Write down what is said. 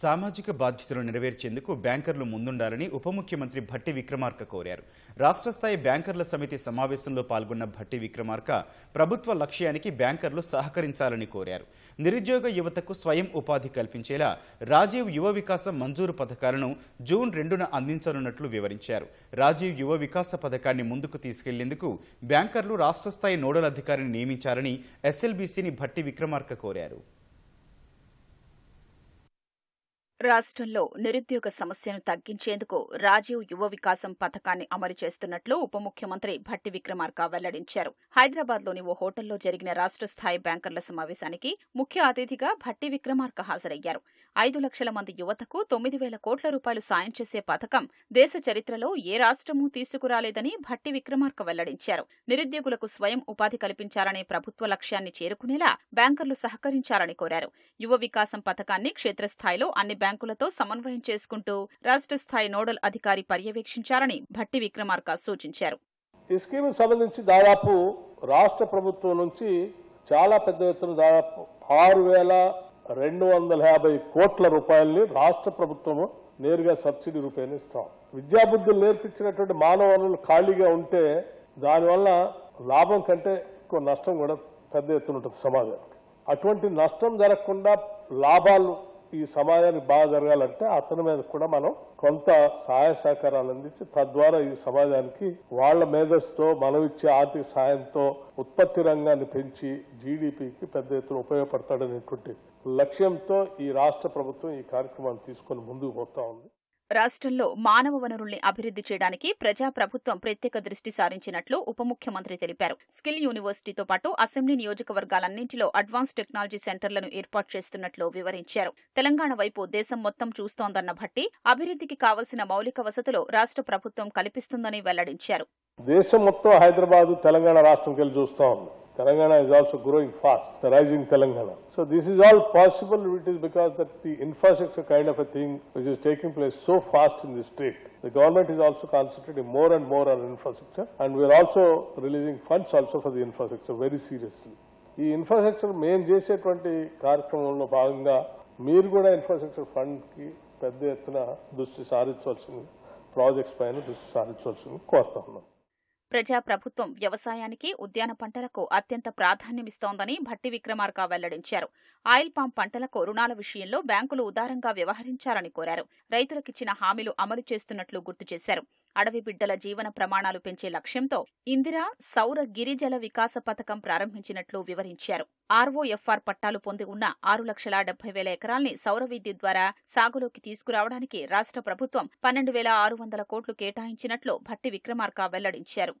సామాజిక బాధ్యతలు నెరవేర్చేందుకు బ్యాంకర్లు ముందుండాలని ఉప ముఖ్యమంత్రి భట్టి విక్రమార్క కోరారు. రాష్ట్ర స్థాయి బ్యాంకర్ల సమితి సమావేశంలో పాల్గొన్న భట్టి విక్రమార్క ప్రభుత్వ లక్ష్యానికి బ్యాంకర్లు సహకరించాలని కోరారు. నిరుద్యోగ యువతకు స్వయం ఉపాధి కల్పించేలా రాజీవ్ యువ వికాస మంజూరు పథకాలను జూన్ రెండున అందించనున్నట్లు వివరించారు. రాజీవ్ యువ వికాస పథకాన్ని ముందుకు తీసుకెళ్ళేందుకు బ్యాంకర్లు రాష్ట్ర స్థాయి నోడల్ అధికారిని నియమించాలని ఎస్ఎల్బీసీని భట్టి విక్రమార్క కోరారు. రాష్ట్రంలో నిరుద్యోగ సమస్యను తగ్గించేందుకు రాజీవ్ యువ వికాసం పథకాన్ని అమలు చేస్తున్నట్లు ఉప ముఖ్యమంత్రి భట్టి విక్రమార్క వెల్లడించారు. హైదరాబాద్లోని ఓ హోటల్లో జరిగిన రాష్ట్ర స్థాయి బ్యాంకర్ల సమావేశానికి ముఖ్య అతిథిగా భట్టి విక్రమార్క హాజరయ్యారు. ఐదు లక్షల మంది యువతకు తొమ్మిది వేల కోట్ల రూపాయలు సాయం చేసే పథకం దేశ చరిత్రలో ఏ రాష్ట్రమూ తీసుకురాలేదని భట్టి విక్రమార్క వెల్లడించారు. నిరుద్యోగులకు స్వయం ఉపాధి కల్పించాలనే ప్రభుత్వ లక్ష్యాన్ని చేరుకునేలా బ్యాంకర్లు సహకరించాలని కోరారు. యువ వికాసం పథకాన్ని క్షేత్రస్థాయిలో అన్ని బ్యాంకులతో సమన్వయం చేసుకుంటూ రాష్ట్ర స్థాయి నోడల్ అధికారి పర్యవేక్షించారని భట్టి విక్రమార్క సూచించారు. ఈ స్కీమ్ సంబంధించి దాదాపు రాష్ట్ర ప్రభుత్వం నుంచి చాలా పెద్ద ఎత్తున దాదాపు ఆరు వేల రెండు వందల యాభై కోట్ల రూపాయల్ని రాష్ట్ర ప్రభుత్వము నేరుగా సబ్సిడీ రూపాయలు ఇస్తాం. విద్యాబుద్ధులు నేర్పించినటువంటి మానవ వనరులు ఖాళీగా ఉంటే దానివల్ల లాభం కంటే ఎక్కువ నష్టం కూడా పెద్ద ఎత్తున ఉంటుంది సమాజానికి. అటువంటి నష్టం జరగకుండా లాభాలు ఈ సమాజానికి బాగా జరగాలంటే అతని మీద కూడా మనం కొంత సహాయ సహకారాలు అందించి తద్వారా ఈ సమాజానికి వాళ్ళ మేధస్సుతో మనం ఇచ్చే ఆర్థిక సాయంతో ఉత్పత్తి రంగాన్ని పెంచి జీడిపికి పెద్ద ఎత్తున ఉపయోగపడతాడనేటువంటి లక్ష్యంతో ఈ రాష్ట్ర ప్రభుత్వం ఈ కార్యక్రమాన్ని తీసుకొని ముందుకు పోతా ఉంది. రాష్ట్రంలో మానవ వనరుల్ని అభివృద్ధి చేయడానికి ప్రజా ప్రభుత్వం ప్రత్యేక దృష్టి సారించినట్లు ఉప ముఖ్యమంత్రి తెలిపారు. స్కిల్ యూనివర్సిటీతో పాటు అసెంబ్లీ నియోజకవర్గాలన్నింటిలో అడ్వాన్స్ టెక్నాలజీ సెంటర్లను ఏర్పాటు చేస్తున్నట్లు వివరించారు. తెలంగాణ వైపు దేశం మొత్తం చూస్తోందన్న భట్టి అభివృద్ధికి కావలసిన మౌలిక వసతులు రాష్ట్ర ప్రభుత్వం కల్పిస్తుందని వెల్లడించారు. దేశం మొత్తం హైదరాబాద్ తెలంగాణ రాష్ట్రం చూస్తా ఉంది. Telangana is also growing fast, the rising Telangana. So this is all possible, it is because that the infrastructure kind of a thing which is taking place so fast in the state. The government is also concentrating more and more on infrastructure and we are also releasing funds also for the infrastructure very seriously. ఈ infrastructure మేము చేసేటువంటి కార్యక్రమంలో భాగంగా మీరు కూడా infrastructure ఫండ్కి పెద్ద ఎత్తున దృష్టి సారించవలసింది ప్రాజెక్ట్స్ పైన దృష్టి సారించవలసింది కోరుతా ఉన్నాం ప్రజా ప్రభుత్వం వ్యవసాయానికి ఉద్యాన పంటలకు అత్యంత ప్రాధాన్యమిస్తోందని భట్టి విక్రమార్క వెల్లడించారు. ఆయిల్ పామ్ పంటలకు రుణాల విషయంలో బ్యాంకులు ఉదారంగా వ్యవహరించాలని కోరారు. రైతులకిచ్చిన హామీలు అమలు చేస్తున్నట్లు గుర్తు చేశారు. అడవి బిడ్డల జీవన ప్రమాణాలు పెంచే లక్ష్యంతో ఇందిరా సౌర గిరిజల వికాస పథకం ప్రారంభించినట్లు వివరించారు. ఆర్ఓఎఫ్ఆర్ పట్టాలు పొంది ఉన్న ఆరు లక్షల డెబ్బై వేల ఎకరాల్ని సౌర విద్యుత్ ద్వారా సాగులోకి తీసుకురావడానికి రాష్ట్ర ప్రభుత్వం పన్నెండు వేల ఆరు వందల కోట్లు కేటాయించినట్లు భట్టి విక్రమార్క వెల్లడించారు.